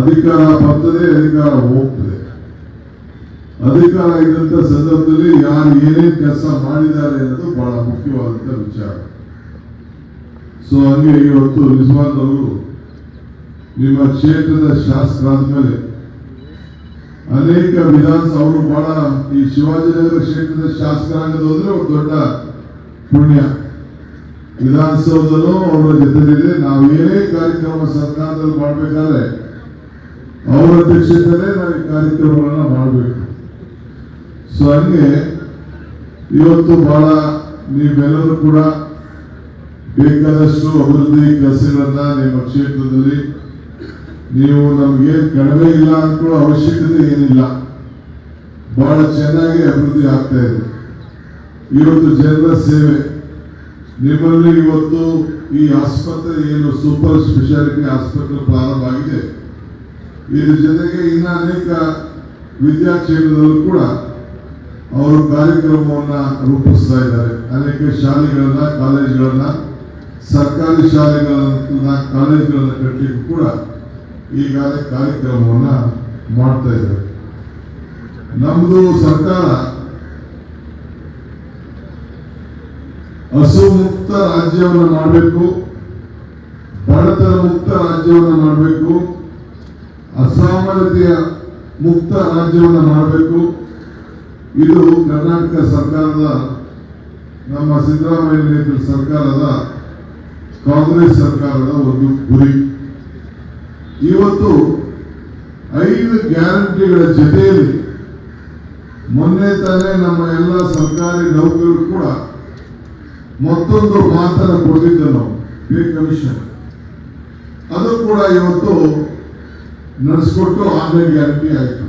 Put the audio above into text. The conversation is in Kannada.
ಅಧಿಕಾರ ಬರ್ತದೆ, ಅಧಿಕಾರ ಹೋಗ್ತದೆ. ಅಧಿಕಾರ ಇದ್ದಂತ ಸಂದರ್ಭದಲ್ಲಿ ಯಾರು ಏನೇ ಕೆಲಸ ಮಾಡಿದ್ದಾರೆ ಅನ್ನೋದು ಬಹಳ ಮುಖ್ಯವಾದಂತ ವಿಚಾರ. ಸೊ ಹಂಗೆ ಇವತ್ತು ನಿಜವಾದ ಅವರು ನಿಮ್ಮ ಕ್ಷೇತ್ರದ ಶಾಸಕರಾದ್ಮೇಲೆ ಅನೇಕ ವಿಧಾನಸಭೆ ಅವರು ಬಹಳ ಈ ಶಿವಾಜಿನಗರ ಕ್ಷೇತ್ರದ ಶಾಸಕರಾಗದು ಅಂದ್ರೆ ಒಂದು ದೊಡ್ಡ ಪುಣ್ಯ. ವಿಧಾನಸೌಧನೂ ಅವರ ಜೊತೆಲಿದೆ. ನಾವು ಏನೇ ಕಾರ್ಯಕ್ರಮ ಸರ್ಕಾರದಲ್ಲಿ ಮಾಡ್ಬೇಕಾದ್ರೆ ಅವರ ಅಧ್ಯಕ್ಷತೆಯಲ್ಲೇ ನಾವು ಈ ಕಾರ್ಯಕ್ರಮಗಳನ್ನ ಮಾಡಬೇಕು. ಸೊ ಹಂಗೆ ಇವತ್ತು ಬಹಳ ನೀವೆಲ್ಲರೂ ಕೂಡ ಬೇಕಾದಷ್ಟು ಅಭಿವೃದ್ಧಿ ಕೆಲಸಗಳನ್ನ ನಿಮ್ಮ ಕ್ಷೇತ್ರದಲ್ಲಿ ನೀವು ನಮ್ಗೆ ಕಡಿಮೆ ಇಲ್ಲ ಅನ್ಕೊಳ್ಳೋ ಅವಶ್ಯಕತೆ ಏನಿಲ್ಲ. ಬಹಳ ಚೆನ್ನಾಗಿ ಅಭಿವೃದ್ಧಿ ಆಗ್ತಾ ಇದೆ. ಇವತ್ತು ಜನರ ಸೇವೆ. ನಿಮ್ಮಲ್ಲಿ ಇವತ್ತು ಈ ಆಸ್ಪತ್ರೆ ಏನು ಸೂಪರ್ ಸ್ಪೆಷಾಲಿಟಿ ಆಸ್ಪತ್ರೆ ಪ್ರಾರಂಭ ಆಗಿದೆ. ಇದ್ರ ಜೊತೆಗೆ ಇನ್ನ ಅನೇಕ ವಿದ್ಯಾಕ್ಷೇತ್ರದಲ್ಲೂ ಕೂಡ ಅವರು ಕಾರ್ಯಕ್ರಮವನ್ನ ರೂಪಿಸ್ತಾ ಇದ್ದಾರೆ. ಅನೇಕ ಶಾಲೆಗಳನ್ನ, ಕಾಲೇಜುಗಳನ್ನ, ಸರ್ಕಾರಿ ಶಾಲೆಗಳನ್ನ, ಕಾಲೇಜುಗಳನ್ನ ಕಟ್ಟಲಿಕ್ಕೂ ಕೂಡ ಈಗಾಗಲೇ ಕಾರ್ಯಕ್ರಮವನ್ನ ಮಾಡ್ತಾ ಇದ್ದಾರೆ. ನಮ್ಮದು ಸರ್ಕಾರ ಹಸು ಮುಕ್ತ ರಾಜ್ಯವನ್ನು ಮಾಡಬೇಕು, ಬಡತನ ಮುಕ್ತ ರಾಜ್ಯವನ್ನು ಮಾಡಬೇಕು. ಅಸಾಮರತೆಯ ಮುಕ್ತ ರಾಜ್ಯವನ್ನು ಮಾಡಬೇಕು. ಇದು ಕರ್ನಾಟಕ ಸರ್ಕಾರದ, ನಮ್ಮ ಸಿದ್ದರಾಮಯ್ಯ ನೇತೃತ್ವದ ಸರ್ಕಾರದ, ಕಾಂಗ್ರೆಸ್ ಸರ್ಕಾರದ ಒಂದು ಗುರಿ. ಇವತ್ತು ಐದು ಗ್ಯಾರಂಟಿಗಳ ಜೊತೆಯಲ್ಲಿ ಮೊನ್ನೆ ತಾನೇ ನಮ್ಮ ಎಲ್ಲ ಸರ್ಕಾರಿ ನೌಕರರು ಕೂಡ ಮತ್ತೊಂದು ಮಾತನ್ನು ಕೊಟ್ಟಿದ್ದ ನಾವು ಪೇ ಕಮಿಷನ್ ಅದು ಕೂಡ ಇವತ್ತು ನಡೆಸ್ಕೊಟ್ಟು ಆನ್ಲೈನ್ ಗ್ಯಾರಂಟಿ ಆಯಿತು